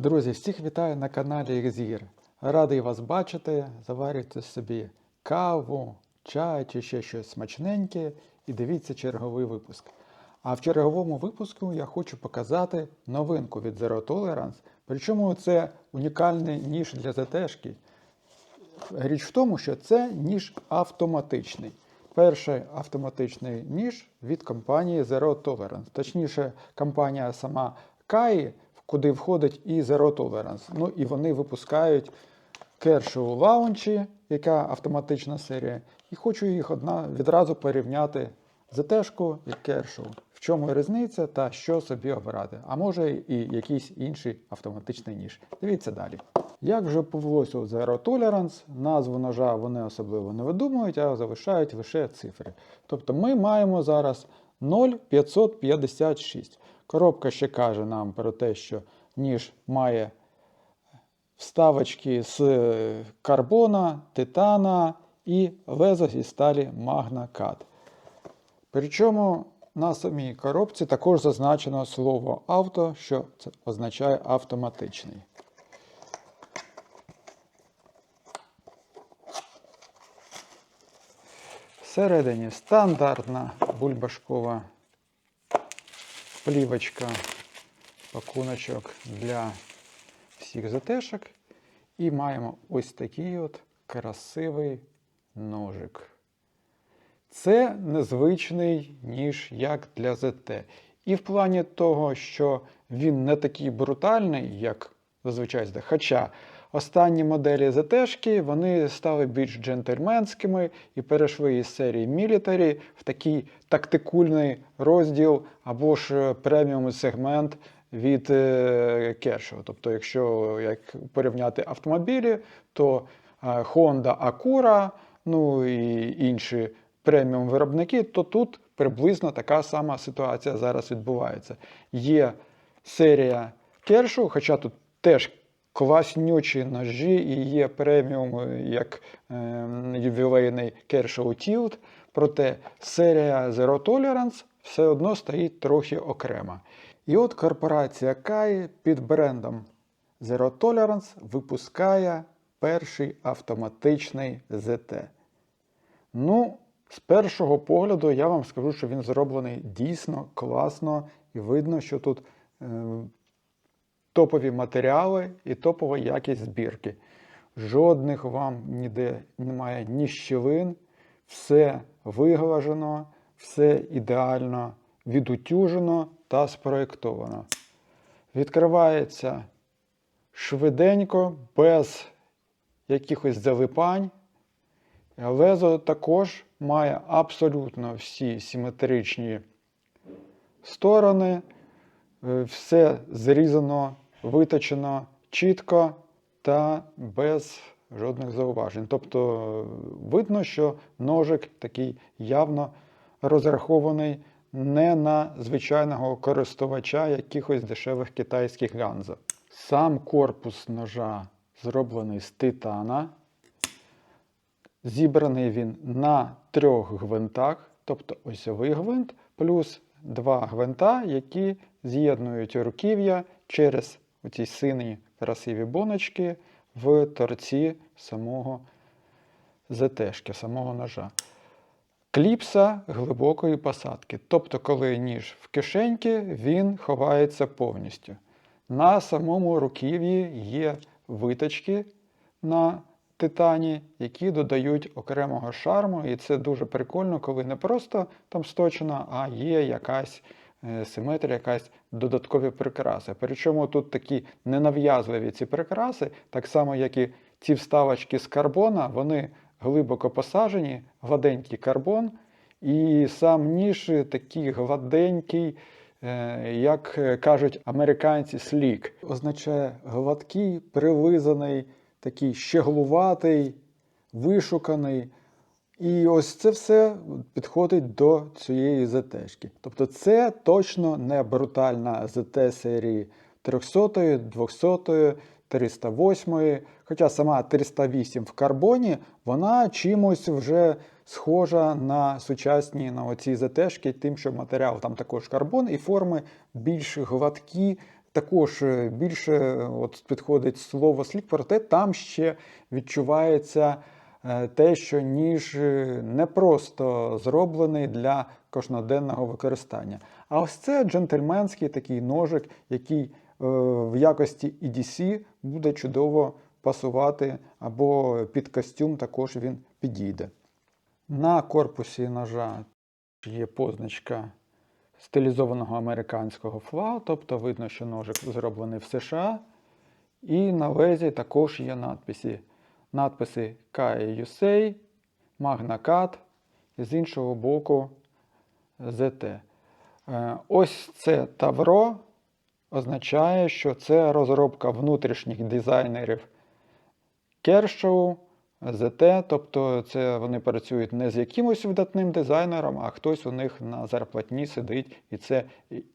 Друзі, всіх вітаю на каналі Ексгір. Радий вас бачити. Заварюйте собі каву, чай чи ще щось смачненьке і дивіться черговий випуск. А в черговому випуску я хочу показати новинку від Zero Tolerance. Причому це унікальний ніж для ЗТшки. Річ в тому, що це ніж автоматичний. Перший автоматичний ніж від компанії Zero Tolerance. Точніше, компанія сама KAI, куди входить і Zero Tolerance. Ну і вони випускають Kershaw Launch, яка автоматична серія. І хочу їх одна відразу порівняти ZT-шку і Kershaw. В чому різниця та що собі обирати. А може і якийсь інший автоматичний ніж. Дивіться далі. Як вже повелося у Zero Tolerance, назву ножа вони особливо не видумують, а залишають лише цифри. Тобто ми маємо зараз 0,556. Коробка ще каже нам про те, що ніж має вставочки з карбона, титана і лезо зі сталі Cat. Причому на самій коробці також зазначено слово авто, що це означає автоматичний. Всередині стандартна бульбашкова плівочка, пакуночок для всіх затешок. І маємо ось такий от красивий ножик. Це незвичний ніж як для ЗТ. І в плані того, що він не такий брутальний, як зазвичай Хоча останні моделі ЗТшки вони стали більш джентльменськими і перейшли із серії Military в такий тактикульний розділ або ж преміум сегмент від Kershaw. Тобто, якщо як порівняти автомобілі, то е, Honda Acura, ну і інші преміум виробники, то тут приблизно така сама ситуація зараз відбувається. Є серія Kershaw, хоча тут теж класнючі ножі і є преміум як е, ювілейний Kershaw Tilt, проте серія Zero Tolerance все одно стоїть трохи окремо. І от корпорація KAI під брендом Zero Tolerance випускає перший автоматичний ZT. Ну, з першого погляду я вам скажу, що він зроблений дійсно класно, і видно, що тут е, топові матеріали і топова якість збірки. Жодних вам ніде немає ні щілин, все виглажено, все ідеально відутюжено та спроєктовано. Відкривається швиденько, без якихось залипань. Лезо також має абсолютно всі симетричні сторони, все зрізано, виточено чітко та без жодних зауважень. Тобто е, видно, що ножик такий явно розрахований не на звичайного користувача якихось дешевих китайських ганза. Сам корпус ножа зроблений з титана. Зібраний він на трьох гвинтах, тобто осьовий гвинт, плюс два гвинта, які з'єднують руків'я через оці сині красиві боночки в торці самого ЗТшки, самого ножа. Кліпса глибокої посадки. Тобто, коли ніж в кишеньки, він ховається повністю. На самому руків'ї є виточки на титані, які додають окремого шарму. І це дуже прикольно, коли не просто там сточено, а є якась е, симетрія, якась додаткові прикраси. Причому тут такі ненав'язливі ці прикраси, так само, як і ці вставочки з карбона, вони глибоко посажені, гладенький карбон, і сам ніж такий гладенький. е, Як кажуть американці, слік означає гладкий, прилизаний, такий щеглуватий, вишуканий. І ось це все підходить до цієї ЗТ-шки. Тобто це точно не брутальна ЗТ серії 300, 200, 308, хоча сама 308 в карбоні, вона чимось вже схожа на сучасні на оці ЗТ-шки, тим, що матеріал там також карбон і форми більш гладкі, також е, більше е, от підходить слово слід, проте там ще відчувається е, те, що ніж не просто зроблений для кожноденного використання. А ось це джентльменський такий ножик, який в якості EDC буде чудово пасувати, або під костюм також він підійде. На корпусі ножа є позначка стилізованого американського флагу, тобто видно, що ножик зроблений в США. І на лезі також є надписи. Надписи KA USA, Magna і з іншого боку ZT. Е, Ось це Тавро означає, що це розробка внутрішніх дизайнерів Kershaw, ZT, тобто це вони працюють не з якимось видатним дизайнером, а хтось у них на зарплатні сидить. І це,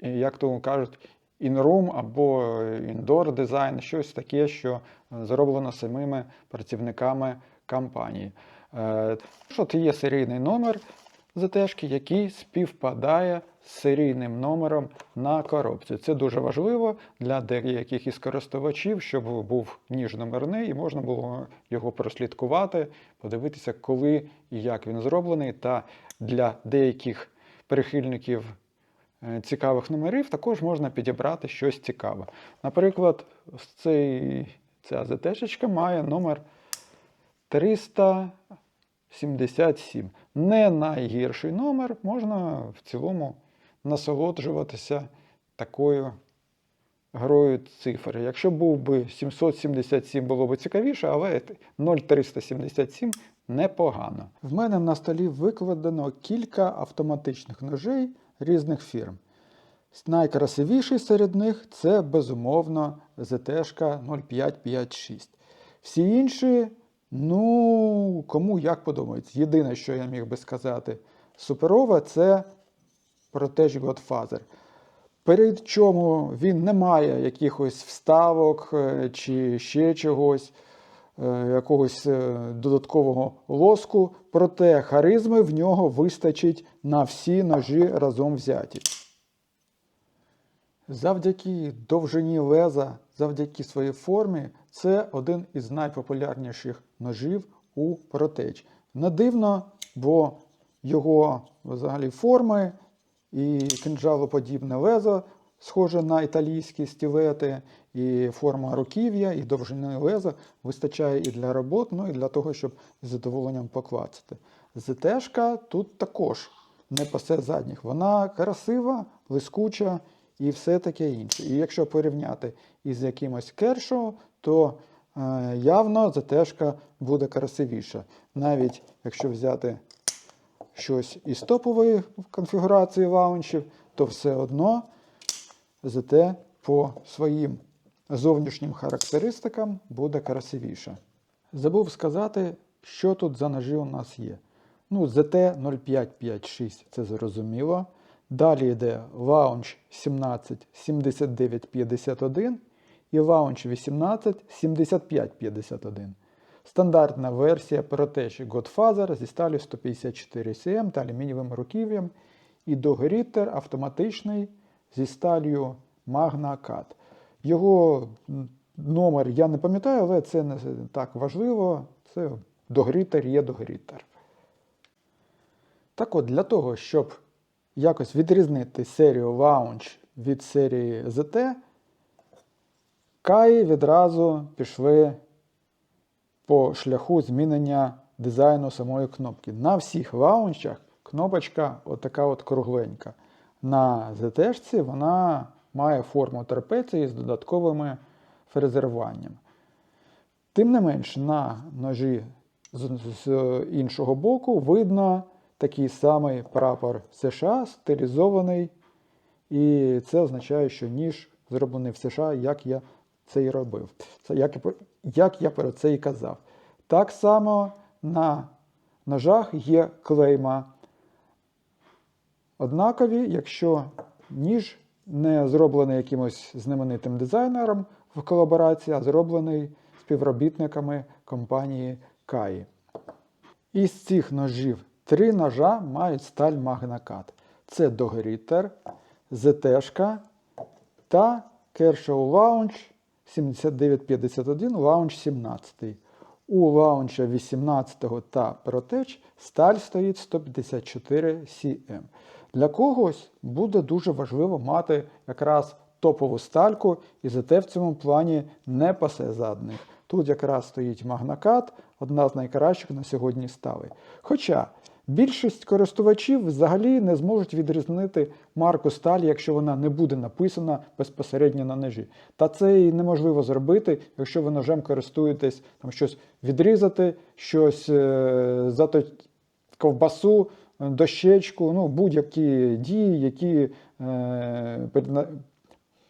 як то кажуть, in-room або індор дизайн, щось таке, що зроблено самими працівниками компанії. Е, Що це є серійний номер ЗТшки, який співпадає з серійним номером на коробці. Це дуже важливо для деяких із користувачів, щоб був ніж номерний і можна було його прослідкувати, подивитися, коли і як він зроблений. Та для деяких прихильників е, цікавих номерів також можна підібрати щось цікаве. Наприклад, цей, ця ЗТшечка має номер 377. Не найгірший номер, можна в цілому насолоджуватися такою грою цифр. Якщо був би 777, було б цікавіше, але 0377 непогано. В мене на столі викладено кілька автоматичних ножей різних фірм. Найкрасивіший серед них це безумовно ZT 0556. Всі інші, ну, кому як подобається. Єдине, що я міг би сказати, суперове це Protege Godfather. Перед чому він не має якихось вставок е, чи ще чогось, е, якогось е, додаткового лоску, проте харизми в нього вистачить на всі ножі разом взяті. Завдяки довжині леза, завдяки своїй формі, це один із найпопулярніших ножів у Protege. Не дивно, бо його взагалі форми і кинджалоподібне лезо схоже на італійські стілети, і форма руків'я, і довжини леза вистачає і для робот, ну і для того, щоб з задоволенням поклацати. ЗТшка тут також не пасе задніх. Вона красива, блискуча і все таке інше. І якщо порівняти із якимось кершоу, то е, явно ЗТшка буде красивіша. Навіть якщо взяти щось із топової конфігурації лаунчів, то все одно ЗТ по своїм зовнішнім характеристикам буде красивіше. Забув сказати, що тут за ножі у нас є. Ну, ЗТ 0556 це зрозуміло. Далі йде Launch 17 7951 і Launch 18 7551. Стандартна версія Protege Godfather зі сталю 154 cm та алюмінієвим руків'ям і догрітер автоматичний зі сталью Magna Cat. Його номер я не пам'ятаю, але це не так важливо. Це догрітер є догрітер. Так от, для того, щоб якось відрізнити серію Launch від серії ZT, Каї відразу пішли по шляху змінення дизайну самої кнопки. На всіх лаунчах кнопочка отака от кругленька. На ZT вона має форму трапеції з додатковими фрезеруваннями. Тим не менш, на ножі з, іншого боку видно такий самий прапор США, стилізований. І це означає, що ніж зроблений в США, як я це і робив. Це як, як я про це і казав. Так само на ножах є клейма. Однакові, якщо ніж не зроблений якимось знаменитим дизайнером в колаборації, а зроблений співробітниками компанії Каї. Із цих ножів три ножа мають сталь Cat. Це догрітер, ЗТшка та Kershaw Lounge 7951, Lounge 17. У лаунча 18 та Protech сталь стоїть 154 cm. Для когось буде дуже важливо мати якраз топову стальку, і зате в цьому плані не пасе задних. Тут якраз стоїть магнакат, одна з найкращих на сьогодні сталей. Хоча більшість користувачів взагалі не зможуть відрізнити марку сталі, якщо вона не буде написана безпосередньо на ножі. Та це і неможливо зробити, якщо ви ножем користуєтесь там щось відрізати, щось е, зато ковбасу, дощечку, ну будь-які дії, які е,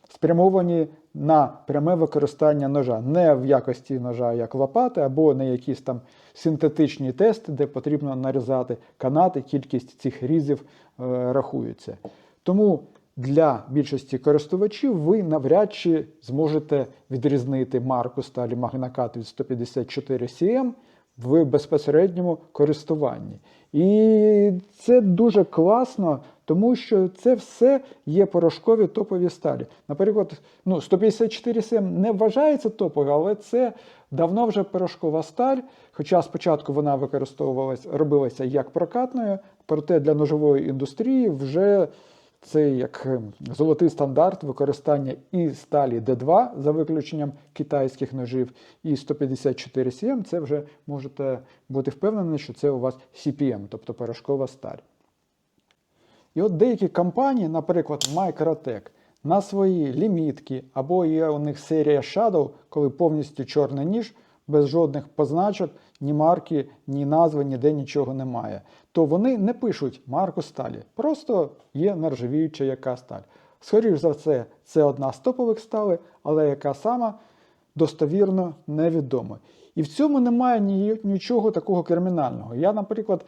спрямовані на пряме використання ножа, не в якості ножа як лопати, або не якісь там синтетичні тести, де потрібно нарізати канати, кількість цих різів е, рахується. Тому для більшості користувачів ви навряд чи зможете відрізнити марку сталі Magnacat від 154 cm в безпосередньому користуванні. І це дуже класно, тому що це все є порошкові топові сталі. Наприклад, ну, 154 cm не вважається топовою, але це давно вже порошкова сталь. Хоча спочатку вона використовувалась, робилася як прокатною, проте для ножової індустрії вже це як е, золотий стандарт використання і сталі D2 за виключенням китайських ножів, і 154 cm. Це вже можете бути впевнені, що це у вас CPM, тобто порошкова сталь. І от деякі компанії, наприклад, Microtech, на свої лімітки, або є у них серія Shadow, коли повністю чорний ніж, без жодних позначок, ні марки, ні назви, ніде нічого немає. То вони не пишуть марку сталі, просто є нержавіюча яка сталь. Скоріше за все, це одна з топових сталей, але яка сама достовірно невідомо. І в цьому немає ні- нічого такого кримінального. Я, наприклад,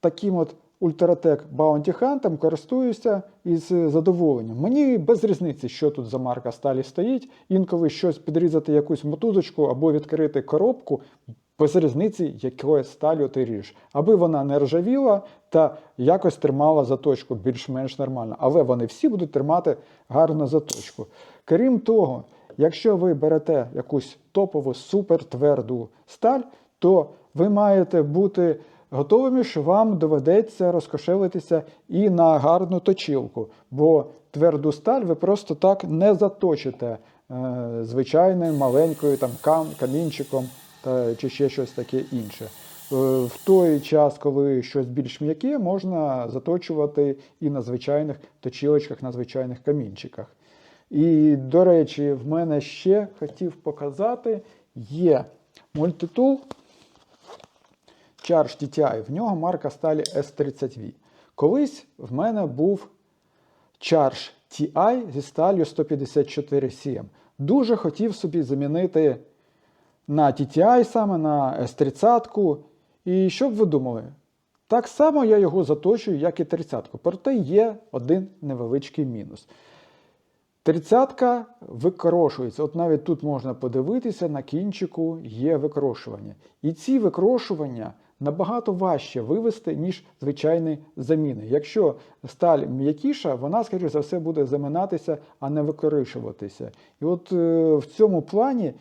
таким от Ultratech Bounty Hunt користуюся із задоволенням. Мені без різниці, що тут за марка сталі стоїть. Інколи щось підрізати якусь мотузочку або відкрити коробку, без різниці, якою сталю ти ріж. Аби вона не ржавіла та якось тримала заточку більш-менш нормально. Але вони всі будуть тримати гарну заточку. Крім того, якщо ви берете якусь топову супертверду сталь, то ви маєте бути готовими, що вам доведеться розкошелитися і на гарну точилку, бо тверду сталь ви просто так не заточите е, звичайною маленькою там кам, камінчиком та, чи ще щось таке інше. Е, В той час, коли щось більш м'яке, можна заточувати і на звичайних точилочках, на звичайних камінчиках. І, до речі, в мене ще хотів показати є мультитул Charge TTI, в нього марка сталі S30V. Колись в мене був Charge TI зі сталью 154 cm. Дуже хотів собі замінити на TTI саме на S30. І що б ви думали? Так само я його заточую, як і 30-ку. Проте є один невеличкий мінус. Тридцятка викрошується. От навіть тут можна подивитися, на кінчику є викрошування. І ці викрошування набагато важче вивести, ніж звичайні заміни. Якщо сталь м'якіша, вона, скоріше за все, буде заминатися, а не викоришуватися. І от е, в цьому плані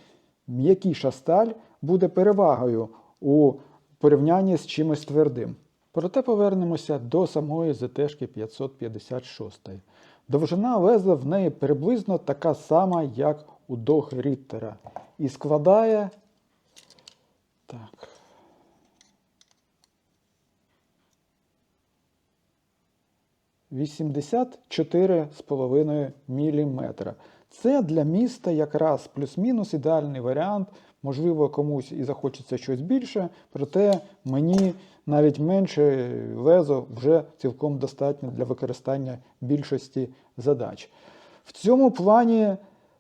м'якіша сталь буде перевагою у порівнянні з чимось твердим. Проте повернемося до самої ZT 556. Довжина леза в неї приблизно така сама, як у Dog Ritter. І складає. Так. – 84,5 мм. Це для міста якраз плюс-мінус ідеальний варіант. Можливо, комусь і захочеться щось більше, проте мені навіть менше лезо вже цілком достатньо для використання більшості задач. В цьому плані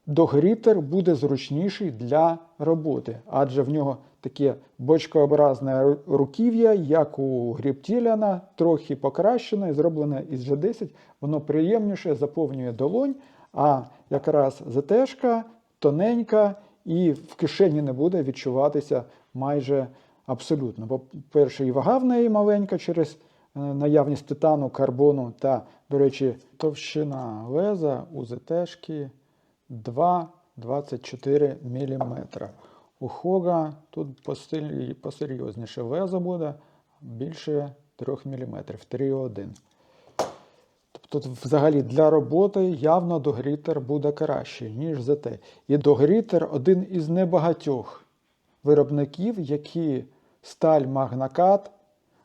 догрітер буде зручніший для роботи, адже в нього таке бочкообразне руків'я, як у гріптіляна, трохи покращене, і зроблене із G10, воно приємніше заповнює долонь, а якраз ЗТшка тоненька і в кишені не буде відчуватися майже абсолютно. Бо перше, і вага в неї маленька через е, наявність титану, карбону та, до речі, товщина леза у ЗТшки 2,24 мм. У Хога тут посерйозніше лезо буде більше 3 мм, 3,1 Тобто, взагалі, для роботи явно догрітер буде кращий, ніж ЗТ. І догрітер один із небагатьох виробників, які сталь Магнакат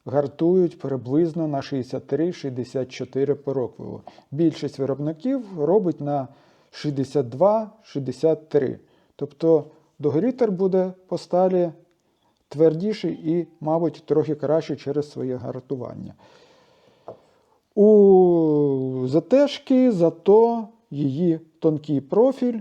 гартують приблизно на 63-64 по. Більшість виробників робить на 62-63. Тобто догрітер буде по сталі твердіший і, мабуть, трохи краще через своє гартування. У затежки зато її тонкий профіль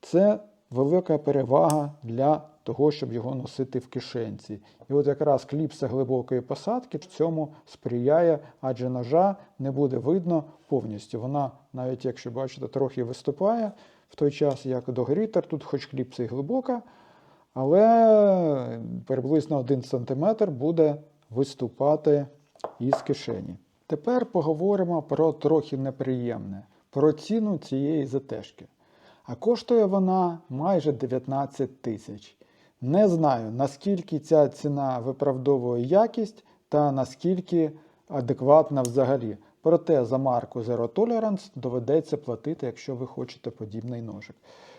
це велика перевага для того, щоб його носити в кишенці. І от якраз кліпса глибокої посадки в цьому сприяє, адже ножа не буде видно повністю. Вона, навіть якщо бачите, трохи виступає в той час, як догрітер, тут хоч кліпса і глибока, але приблизно 1 см буде виступати із кишені. Тепер поговоримо про трохи неприємне, про ціну цієї затежки. А коштує вона майже 19 тисяч. Не знаю, наскільки ця ціна виправдовує якість та наскільки адекватна взагалі. Проте за марку Zero Tolerance доведеться платити, якщо ви хочете подібний ножик.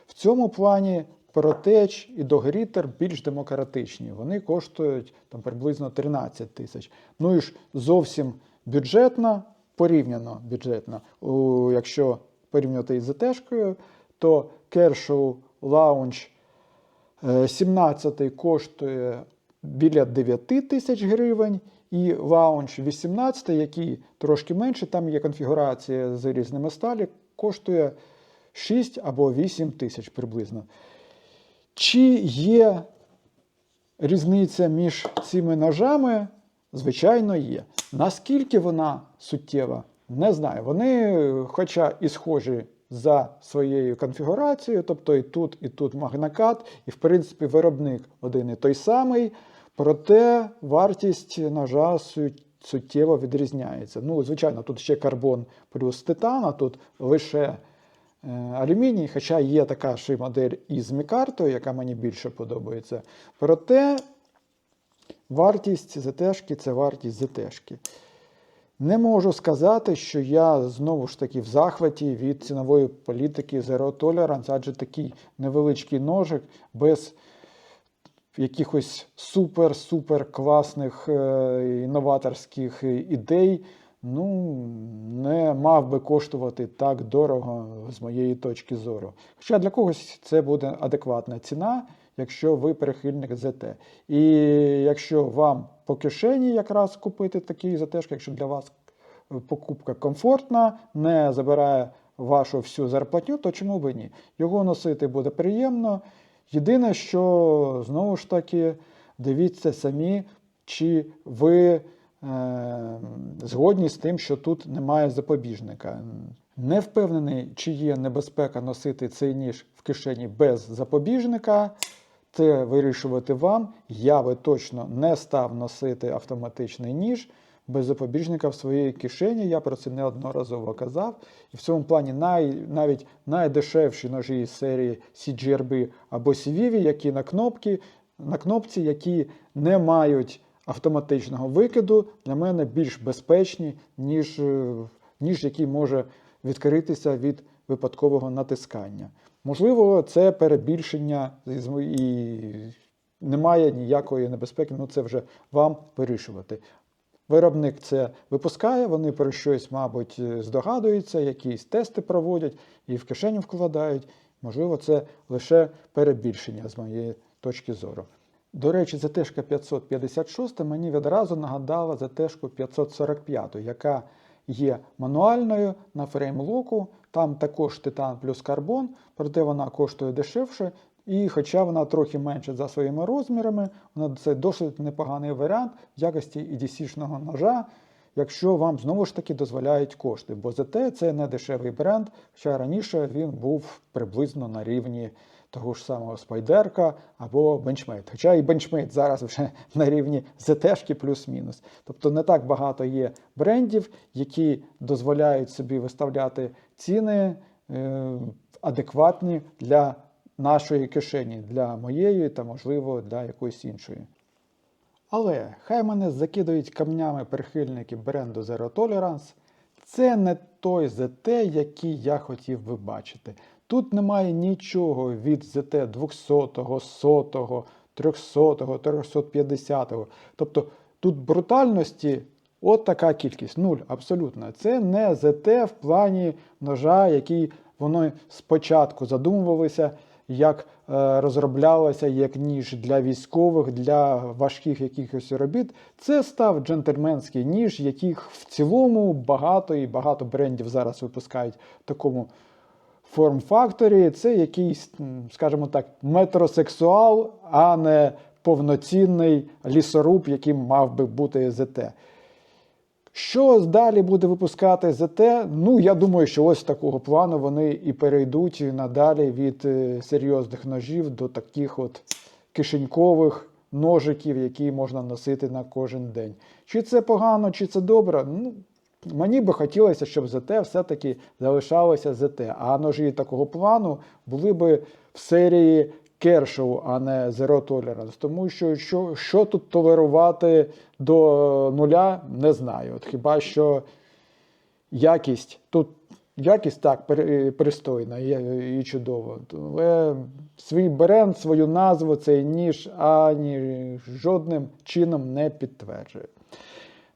В цьому плані Протеч і Догрітер більш демократичні. Вони коштують там, приблизно 13 тисяч. Ну і ж зовсім бюджетна, порівняно бюджетна. У, якщо порівнювати із ЗТшкою, то Kershaw Lounge е, 17 коштує біля 9 тисяч гривень, і Lounge 18, який трошки менше, там є конфігурація з різними сталі, коштує 6 або 8 тисяч приблизно. Чи є різниця між цими ножами? Звичайно, є. Наскільки вона суттєва, не знаю. Вони, хоча і схожі за своєю конфігурацією, тобто і тут, і тут магнакат, і в принципі виробник один і той самий, проте вартість ножа суттєво відрізняється. Ну, звичайно, тут ще карбон плюс титан, а тут лише е, алюміній, хоча є така ж модель із мікартою, яка мені більше подобається. Проте вартість ЗТшки це вартість ЗТшки. Не можу сказати, що я знову ж таки в захваті від цінової політики Zero Tolerance, адже такий невеличкий ножик без якихось супер-супер класних е, інноваторських ідей, ну, не мав би коштувати так дорого з моєї точки зору. Хоча для когось це буде адекватна ціна, якщо ви прихильник ЗТ. І якщо вам по кишені якраз купити такий затежки, якщо для вас покупка комфортна, не забирає вашу всю зарплатню, то чому б ні? Його носити буде приємно. Єдине, що знову ж таки дивіться самі, чи ви е, згодні з тим, що тут немає запобіжника. Не впевнений, чи є небезпека носити цей ніж в кишені без запобіжника. Це вирішувати вам. Я би точно не став носити автоматичний ніж без запобіжника в своїй кишені. Я про це неодноразово казав. І в цьому плані най, навіть найдешевші ножі з серії CGRB або CVV, які на кнопки, на кнопці, які не мають автоматичного викиду, для мене більш безпечні, ніж, е, ніж який може відкритися від випадкового натискання. Можливо, це перебільшення і немає ніякої небезпеки, ну це вже вам вирішувати. Виробник це випускає, вони про щось, мабуть, здогадуються, якісь тести проводять і в кишеню вкладають. Можливо, це лише перебільшення з моєї точки зору. До речі, затежка 556 мені відразу нагадала затежку 545, яка є мануальною на фреймлоку. Там також титан плюс карбон, проте вона коштує дешевше. І хоча вона трохи менша за своїми розмірами, вона це досить непоганий варіант в якості EDC-шного ножа, якщо вам знову ж таки дозволяють кошти. Бо ZT це не дешевий бренд, хоча раніше він був приблизно на рівні того ж самого Спайдерка або Benchmade. Хоча і Benchmade зараз вже на рівні ZT-шки плюс-мінус. Тобто не так багато є брендів, які дозволяють собі виставляти ціни е, адекватні для нашої кишені, для моєї та, можливо, для якоїсь іншої. Але хай мене закидають камнями прихильники бренду Zero Tolerance. Це не той ЗТ, який я хотів би бачити. Тут немає нічого від ЗТ 200, 100, 300, 350. Тобто тут брутальності от така кількість, нуль, абсолютно. Це не ЗТ в плані ножа, який вони спочатку задумувалися, як е, розроблялося як ніж для військових, для важких якихось робіт. Це став джентльменський ніж, яких в цілому багато і багато брендів зараз випускають в такому форм-факторі. Це якийсь, скажімо так, метросексуал, а не повноцінний лісоруб, яким мав би бути ЗТ. Що далі буде випускати ЗТ? Ну, я думаю, що ось такого плану вони і перейдуть надалі від е, серйозних ножів до таких от кишенькових ножиків, які можна носити на кожен день. Чи це погано, чи це добре? Ну, мені би хотілося, щоб ЗТ все-таки залишалося ЗТ, а ножі такого плану були би в серії Kershaw, а не Zero Tolerance. Тому що, що що тут толерувати до нуля, не знаю. От хіба що якість тут. Якість так пристойна і, і чудова. Але свій бренд, свою назву цей ніж ані жодним чином не підтверджує.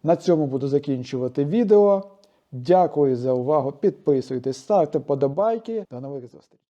На цьому буду закінчувати відео. Дякую за увагу. Підписуйтесь, ставте подобайки. До нових зустрічей.